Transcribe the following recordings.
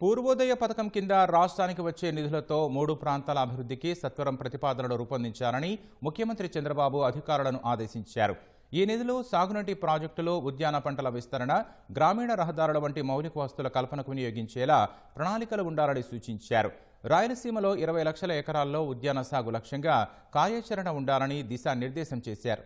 పూర్వోదయ పథకం కింద రాష్ట్రానికి వచ్చే నిధులతో మూడు ప్రాంతాల అభివృద్ధికి సత్వరం ప్రతిపాదనలు రూపొందించాలని ముఖ్యమంత్రి చంద్రబాబు అధికారులను ఆదేశించారు. ఈ నిధులు సాగునీటి ప్రాజెక్టులు ఉద్యాన పంటల విస్తరణ గ్రామీణ రహదారుల వంటి మౌలిక వస్తువుల కల్పనకు వినియోగించేలా ప్రణాళికలు ఉండాలని సూచించారు. రాయలసీమలో ఇరవై లక్షల ఎకరాల్లో ఉద్యాన సాగు లక్ష్యంగా కార్యాచరణ ఉండాలని దిశానిర్దేశం చేశారు.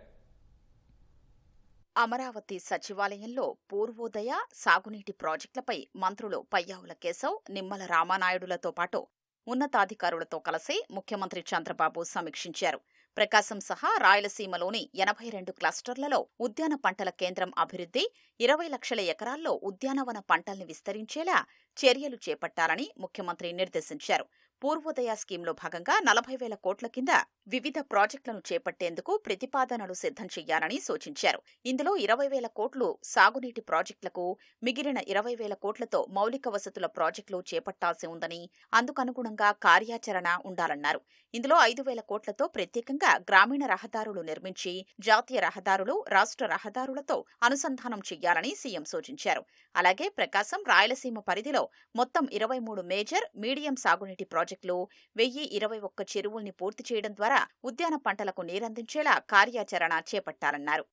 అమరావతి సచివాలయంలో పూర్వోదయ సాగునీటి ప్రాజెక్టులపై మంత్రులు పయ్యావుల కేశవ్ నిమ్మల రామానాయుడులతో పాటు ఉన్నతాధికారులతో కలిసి ముఖ్యమంత్రి చంద్రబాబు సమీక్షించారు. ప్రకాశం సహా రాయలసీమలోని ఎనభై రెండు క్లస్టర్లలో ఉద్యాన పంటల కేంద్రం అభివృద్ధి ఇరవై లక్షల ఎకరాల్లో ఉద్యానవన పంటల్ని విస్తరించేలా చర్యలు చేపట్టాలని ముఖ్యమంత్రి నిర్దేశించారు. పూర్వోదయ స్కీంలో భాగంగా నలభై వేల కోట్ల కింద వివిధ ప్రాజెక్టులను చేపట్టేందుకు ప్రతిపాదనలు సిద్ధం చేయాలని సూచించారు. ఇందులో ఇరవై వేల కోట్లు సాగునీటి ప్రాజెక్టులకు మిగిలిన ఇరవై వేల కోట్లతో మౌలిక వసతుల ప్రాజెక్టులు చేపట్టాల్సి ఉందని అందుకనుగుణంగా కార్యాచరణ ఉండాలన్నారు. ఇందులో ఐదు వేల కోట్లతో ప్రత్యేకంగా గ్రామీణ రహదారులు నిర్మించి జాతీయ రహదారులు రాష్ట్ర రహదారులతో అనుసంధానం చేయాలని సీఎం సూచించారు. అలాగే ప్రకాశం రాయలసీమ పరిధిలో మొత్తం ఇరవై మూడు మేజర్ మీడియం సాగునీటి ప్రాజెక్టులు వెయ్యి ఇరవై ఒక్క చెరువుల్ని పూర్తి చేయడం ద్వారా ఉద్యాన పంటలకు నీరందించేలా కార్యాచరణ చేపట్టాలన్నారు.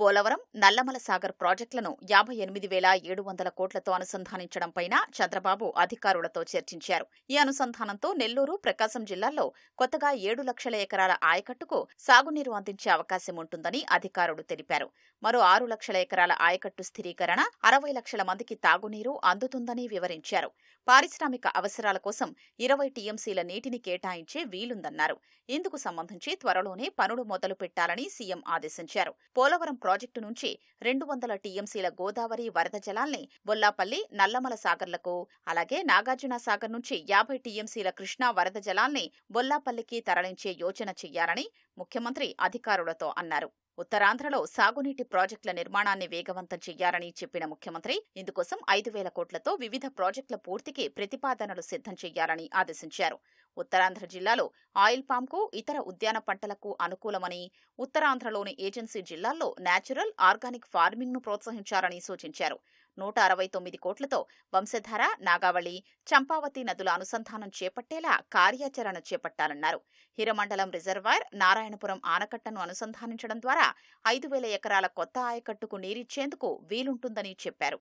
పోలవరం నల్లమల సాగర్ ప్రాజెక్టులను యాభై ఎనిమిది వేల ఏడు వందల కోట్లతో అనుసంధానించడంపైన చంద్రబాబు అధికారులతో చర్చించారు. ఈ అనుసంధానంతో నెల్లూరు ప్రకాశం జిల్లాల్లో కొత్తగా ఏడు లక్షల ఎకరాల ఆయకట్టుకు సాగునీరు అందించే అవకాశం ఉంటుందని అధికారులు తెలిపారు. మరో ఆరు లక్షల ఎకరాల ఆయకట్టు స్థిరీకరణ అరవై లక్షల మందికి తాగునీరు అందుతుందని వివరించారు. పారిశ్రామిక అవసరాల కోసం ఇరవై టీఎంసీల నీటిని కేటాయించే వీలుందన్నారు. ఇందుకు సంబంధించి త్వరలోనే పనులు మొదలు పెట్టాలని సీఎం ఆదేశించారు. పోలవరం ప్రాజెక్టు నుంచి రెండు వందల టీఎంసీల గోదావరి వరద జలాల్ని బొల్లాపల్లి నల్లమల సాగర్లకు అలాగే నాగార్జున సాగర్ నుంచి యాభై టీఎంసీల కృష్ణా వరద జలాల్ని బొల్లాపల్లికి తరలించే యోచన చెయ్యాలని ముఖ్యమంత్రి అధికారులతో అన్నారు. ఉత్తరాంధ్రలో సాగునీటి ప్రాజెక్టుల నిర్మాణాన్ని వేగవంతం చేయాలని చెప్పిన ముఖ్యమంత్రి ఇందుకోసం ఐదు వేల కోట్లతో వివిధ ప్రాజెక్టుల పూర్తికి ప్రతిపాదనలు సిద్ధం చేయాలని ఆదేశించారు. ఉత్తరాంధ్ర జిల్లాలో ఆయిల్ పామ్కు ఇతర ఉద్యాన పంటలకు అనుకూలమని ఉత్తరాంధ్రలోని ఏజెన్సీ జిల్లాల్లో నేచురల్ ఆర్గానిక్ ఫార్మింగ్ను ప్రోత్సహించాలని సూచించారు. నూట అరవై తొమ్మిది కోట్లతో వంశధార నాగావళి చంపావతి నదుల అనుసంధానం చేపట్టేలా కార్యాచరణ చేపట్టాలన్నారు. హిరమండలం రిజర్వాయర్ నారాయణపురం ఆనకట్టను అనుసంధానించడం ద్వారా ఐదు వేల ఎకరాల కొత్త ఆయకట్టుకు నీరిచ్చేందుకు వీలుంటుందని చెప్పారు.